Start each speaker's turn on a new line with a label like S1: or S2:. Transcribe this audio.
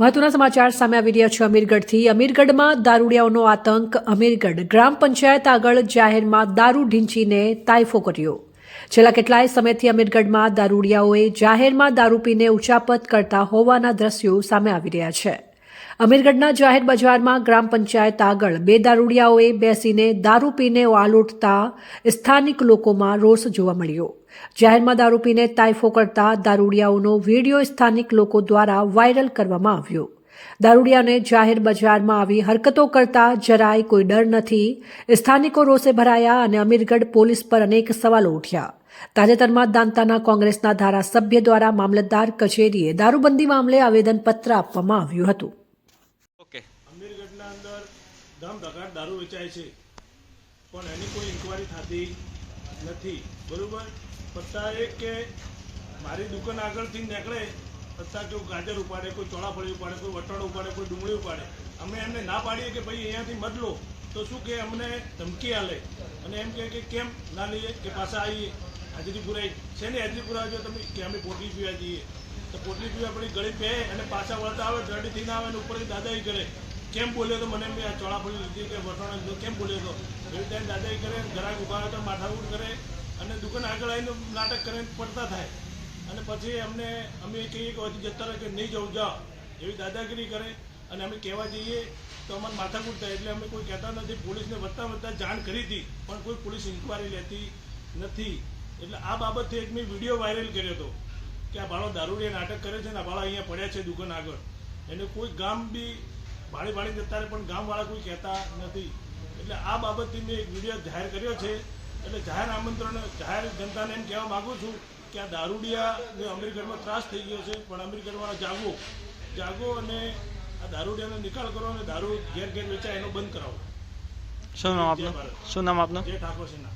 S1: મહત્વના સમાચાર સામે આવી રહ્યા છે અમીરગઢથી. અમીરગઢમાં દારૂડિયાઓનો આતંક. અમીરગઢ ગ્રામ પંચાયત આગળ જાહેરમાં દારૂ ઢીંચીને તાઇફો કર્યો. છેલ્લા કેટલાય સમયથી અમીરગઢમાં દારૂડિયાઓએ જાહેરમાં દારૂ પીને ઉચાપત કરતા હોવાના દ્રશ્યો સામે આવી રહ્યા છે. અમીરગઢના જાહેર બજારમાં ગ્રામ પંચાયત આગળ બે દારૂડિયાઓએ બેસીને દારૂ પીને આલૂટતા સ્થાનિક લોકોમાં રોષ જોવા મળ્યો. જાહેરમાં દારૂ પીને તાઇફો કરતા દારૂડિયાઓનો વીડિયો સ્થાનિક લોકો દ્વારા વાયરલ કરવામાં આવ્યો. દારૂડિયાને જાહેર બજારમાં આવી હરકતો કરતા જરાય કોઈ ડર નથી. સ્થાનિકો રોષે ભરાયા અને અમીરગઢ પોલીસ પર અનેક સવાલો ઉઠ્યા. તાજેતરમાં દાંતાના કોંગ્રેસના ધારાસભ્ય દ્વારા મામલતદાર કચેરીએ દારૂબંધી મામલે આવેદનપત્ર આપવામાં આવ્યું હતું.
S2: ઓકે.
S3: અમીરગઢના અંદર ધમધગાટ દારૂ વેચાય છે. પણ એની કોઈ ઇન્કવાયરી થતી નથી. બરોબર? પત્તા એક કે મારી દુકાન આગળથી નીકળે, પત્તા જો ગાજર ઉપાડે, કોઈ ચોળાફળી ઉપાડે, કોઈ વટાણો ઉપાડે, કોઈ ડુંગળી ઉપાડે. અમે એમને ના પાડીએ કે ભાઈ અહીંયાથી મત લો. તો શું કે અમને ધમકી આલે? અને એમ કહે કે કેમ ના લઈએ? કે પાછા આવીએ હાજરી પુરાઈ ને હાજરી પુરાવજો તમે કે અમે પોટલી પીવા જઈએ. તો પોટલી પીવા આપણી ગળી પે અને પાછા વળતા આવે રેડી ના આવે અને ઉપરથી દાદાઈ કરે. કેમ બોલ્યો તો મને કે આ ચોળાફળી લીધી કે વટાણા લીધો? કેમ બોલ્યો તો? એવી રીતે દાદાઈ કરે, ઘરાક ઊભા આવે તો માથાકૂટ કરે. અને દુકાન આગળ આવીને નાટક કરીને પડતા થાય. અને પછી અમને, અમે કહીએ કે હજી જતા રહે કે નહીં જવું જાઓ. એવી દાદાગીરી કરે અને અમે કહેવા જઈએ તો અમારે માથાકૂટ થાય. એટલે અમે કોઈ કહેતા નથી. પોલીસને વધતા વધતા જાણ કરી હતી, પણ કોઈ પોલીસ ઇન્કવાયરી લેતી નથી. એટલે આ બાબતથી એક મેં વીડિયો વાયરલ કર્યો હતો કે આ બાળો દારૂડિયા નાટક કરે છે ને આ બાળા અહીંયા પડ્યા છે દુકાન આગળ. એને કોઈ ગામ બી ભાડી ભાડી જતા પણ ગામવાળા કોઈ કહેતા નથી. એટલે આ બાબતથી મેં એક વીડિયો જાહેર કર્યો છે એટલે જાહેર આમંત્રણ જાહેર જનતાને એમ કહેવા માગું છું કે આ દારૂડિયાને અમીરગઢમાં ત્રાસ થઈ ગયો છે પણ અમીરગઢવાળા જાગો જાગો અને આ દારૂડિયાનો નિકાલ કરો અને દારૂ ઘેર ઘેર વેચાય એનો બંધ કરાવો.
S2: શું નામ આપનું? શું નામ આપનું?
S3: જય ઠાકોર સિન્હા.